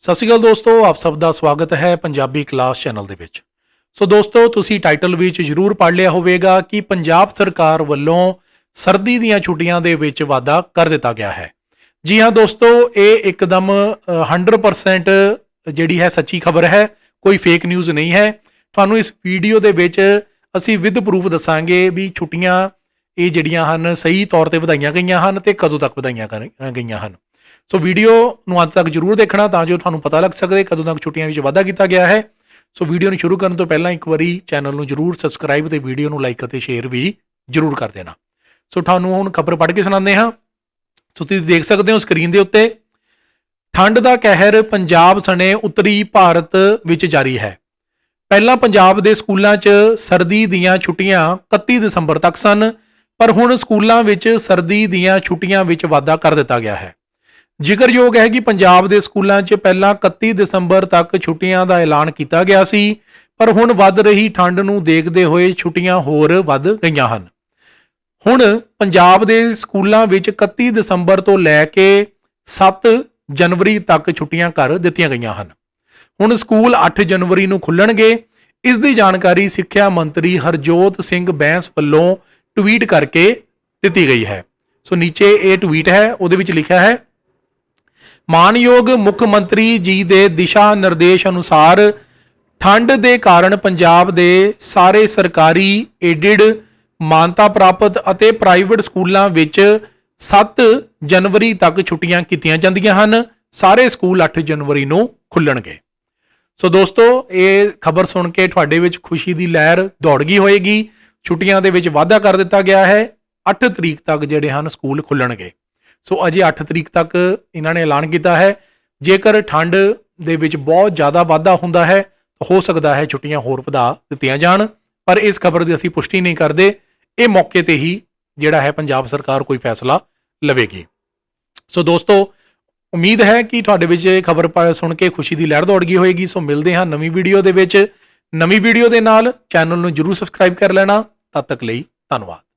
ਸਤਿ ਸ਼੍ਰੀ ਅਕਾਲ ਦੋਸਤੋ ਆਪ ਸਭ ਦਾ ਸਵਾਗਤ ਹੈ ਪੰਜਾਬੀ ਕਲਾਸ ਚੈਨਲ ਦੇ ਵਿੱਚ। ਸੋ ਦੋਸਤੋ ਤੁਸੀਂ ਟਾਈਟਲ ਵਿੱਚ ਜ਼ਰੂਰ ਪੜ੍ਹ ਲਿਆ ਹੋਵੇਗਾ ਕਿ ਪੰਜਾਬ ਸਰਕਾਰ ਵੱਲੋਂ ਸਰਦੀ ਦੀਆਂ ਛੁੱਟੀਆਂ ਦੇ ਵਿੱਚ ਵਾਧਾ ਕਰ ਦਿੱਤਾ ਗਿਆ ਹੈ। ਜੀ ਹਾਂ ਦੋਸਤੋ ਇਹ ਇੱਕਦਮ ਅ, 100% ਜਿਹੜੀ ਹੈ ਸੱਚੀ ਖਬਰ ਹੈ ਕੋਈ ਫੇਕ ਨਿਊਜ਼ ਨਹੀਂ ਹੈ। ਤੁਹਾਨੂੰ ਇਸ ਵੀਡੀਓ ਦੇ ਵਿੱਚ ਅਸੀਂ ਵਿਦ ਪ੍ਰੂਫ ਦੱਸਾਂਗੇ ਵੀ ਛੁੱਟੀਆਂ ਇਹ ਜਿਹੜੀਆਂ ਹਨ ਸਹੀ ਤੌਰ ਤੇ ਵਧਾਈਆਂ ਗਈਆਂ ਹਨ ਤੇ ਕਦੋਂ ਤੱਕ ਵਧਾਈਆਂ ਗਈਆਂ ਹਨ। ਸੋ ਵੀਡੀਓ ਨੂੰ ਅੰਤ ਤੱਕ ਜਰੂਰ ਦੇਖਣਾ ਤਾਂ ਜੋ ਤੁਹਾਨੂੰ ਪਤਾ ਲੱਗ ਸਕੇ ਕਦੋਂ ਤੱਕ ਛੁੱਟੀਆਂ ਵਿੱਚ ਵਾਧਾ ਕੀਤਾ ਗਿਆ ਹੈ। ਸੋ ਵੀਡੀਓ ਨੂੰ ਸ਼ੁਰੂ ਕਰਨ ਤੋਂ ਪਹਿਲਾਂ ਇੱਕ ਵਾਰੀ ਚੈਨਲ ਨੂੰ ਜਰੂਰ ਸਬਸਕ੍ਰਾਈਬ ਤੇ ਵੀਡੀਓ ਨੂੰ ਲਾਈਕ ਅਤੇ ਸ਼ੇਅਰ ਵੀ ਜਰੂਰ ਕਰ ਦੇਣਾ। ਸੋ ਤੁਹਾਨੂੰ ਹੁਣ ਖਬਰ ਪੜ੍ਹ ਕੇ ਸੁਣਾਉਂਦੇ ਹਾਂ। ਸੋ ਤੁਸੀਂ ਦੇਖ ਸਕਦੇ ਹੋ ਸਕਰੀਨ ਦੇ ਉੱਤੇ। ਠੰਡ ਦਾ ਕਹਿਰ ਪੰਜਾਬ ਸਣੇ ਉੱਤਰੀ ਭਾਰਤ ਵਿੱਚ ਜਾਰੀ ਹੈ। ਪਹਿਲਾਂ ਪੰਜਾਬ ਦੇ ਸਕੂਲਾਂ 'ਚ ਸਰਦੀ ਦੀਆਂ ਛੁੱਟੀਆਂ 31 ਦਸੰਬਰ ਤੱਕ ਸਨ, ਪਰ ਹੁਣ ਸਕੂਲਾਂ ਵਿੱਚ ਸਰਦੀ ਦੀਆਂ ਛੁੱਟੀਆਂ ਵਿੱਚ ਵਾਧਾ ਕਰ ਦਿੱਤਾ ਗਿਆ ਹੈ। ਜ਼ਿਕਰਯੋਗ ਹੈ ਕਿ ਪੰਜਾਬ ਦੇ ਸਕੂਲਾਂ 'ਚ ਪਹਿਲਾਂ 31 ਦਸੰਬਰ ਤੱਕ ਛੁੱਟੀਆਂ ਦਾ ਐਲਾਨ ਕੀਤਾ ਗਿਆ ਸੀ, ਪਰ ਹੁਣ ਵੱਧ ਰਹੀ ਠੰਡ ਨੂੰ ਦੇਖਦੇ ਹੋਏ ਛੁੱਟੀਆਂ ਹੋਰ ਵੱਧ ਗਈਆਂ ਹਨ। ਹੁਣ ਪੰਜਾਬ ਦੇ ਸਕੂਲਾਂ ਵਿੱਚ 31 ਦਸੰਬਰ ਤੋਂ ਲੈ ਕੇ 7 ਜਨਵਰੀ ਤੱਕ ਛੁੱਟੀਆਂ ਕਰ ਦਿੱਤੀਆਂ ਗਈਆਂ ਹਨ। ਹੁਣ ਸਕੂਲ 8 ਜਨਵਰੀ ਨੂੰ ਖੁੱਲਣਗੇ। ਇਸ ਦੀ ਜਾਣਕਾਰੀ ਸਿੱਖਿਆ ਮੰਤਰੀ ਹਰਜੋਤ ਸਿੰਘ ਬੈਂਸ ਵੱਲੋਂ ਟਵੀਟ ਕਰਕੇ ਦਿੱਤੀ ਗਈ ਹੈ। ਸੋ ਨੀਚੇ ਇਹ ਟਵੀਟ ਹੈ, ਉਹਦੇ ਵਿੱਚ ਲਿਖਿਆ ਹੈ ਮਾਨਯੋਗ ਮੁੱਖ ਮੰਤਰੀ ਜੀ ਦੇ ਦਿਸ਼ਾ ਨਿਰਦੇਸ਼ ਅਨੁਸਾਰ ਠੰਡ ਦੇ ਕਾਰਨ ਪੰਜਾਬ ਦੇ ਸਾਰੇ ਸਰਕਾਰੀ ਏਡਿਡ ਮਾਨਤਾ ਪ੍ਰਾਪਤ ਅਤੇ ਪ੍ਰਾਈਵੇਟ ਸਕੂਲਾਂ ਵਿੱਚ 7 ਜਨਵਰੀ ਤੱਕ ਛੁੱਟੀਆਂ ਕੀਤੀਆਂ ਜਾਂਦੀਆਂ ਹਨ। ਸਾਰੇ ਸਕੂਲ 8 ਜਨਵਰੀ ਨੂੰ ਖੁੱਲਣਗੇ। ਸੋ ਦੋਸਤੋ, ਇਹ ਖਬਰ ਸੁਣ ਕੇ ਤੁਹਾਡੇ ਵਿੱਚ ਖੁਸ਼ੀ ਦੀ ਲਹਿਰ ਦੌੜ ਗਈ ਹੋਏਗੀ। ਛੁੱਟੀਆਂ ਦੇ ਵਿੱਚ ਵਾਧਾ ਕਰ ਦਿੱਤਾ ਗਿਆ ਹੈ। 8 ਤਰੀਕ ਤੱਕ ਜਿਹੜੇ ਹਨ, ਸਕੂਲ ਖੁੱਲਣਗੇ। ਸੋ ਅਜੇ 8 ਤਰੀਕ ਤੱਕ ਇਹਨਾਂ ਨੇ ਐਲਾਨ ਕੀਤਾ ਹੈ। ਜੇਕਰ ਠੰਡ ਦੇ ਵਿੱਚ ਬਹੁਤ ਜ਼ਿਆਦਾ ਵਾਧਾ ਹੁੰਦਾ ਹੈ, ਤਾਂ ਹੋ ਸਕਦਾ ਹੈ ਛੁੱਟੀਆਂ ਹੋਰ ਵਧਾ ਦਿੱਤੀਆਂ ਜਾਣ। ਪਰ ਇਸ ਖਬਰ ਦੀ ਅਸੀਂ ਪੁਸ਼ਟੀ ਨਹੀਂ ਕਰਦੇ। ਇਹ ਮੌਕੇ ਤੇ ਹੀ ਜਿਹੜਾ ਹੈ ਪੰਜਾਬ ਸਰਕਾਰ ਕੋਈ ਫੈਸਲਾ ਲਵੇਗੀ। ਸੋ ਦੋਸਤੋ, ਉਮੀਦ ਹੈ ਕਿ ਤੁਹਾਡੇ ਵਿੱਚ ਇਹ ਖਬਰ ਪ- ਸੁਣ ਕੇ ਖੁਸ਼ੀ ਦੀ ਲਹਿਰ ਦੌੜ ਗਈ ਹੋਏਗੀ। ਸੋ ਮਿਲਦੇ ਹਾਂ ਨਵੀਂ ਵੀਡੀਓ ਦੇ ਵਿੱਚ। ਨਵੀਂ ਵੀਡੀਓ ਦੇ ਨਾਲ ਚੈਨਲ ਨੂੰ ਜਰੂਰ ਸਬਸਕ੍ਰਾਈਬ ਕਰ ਲੈਣਾ। ਤਦ ਤੱਕ ਲਈ ਧੰਨਵਾਦ।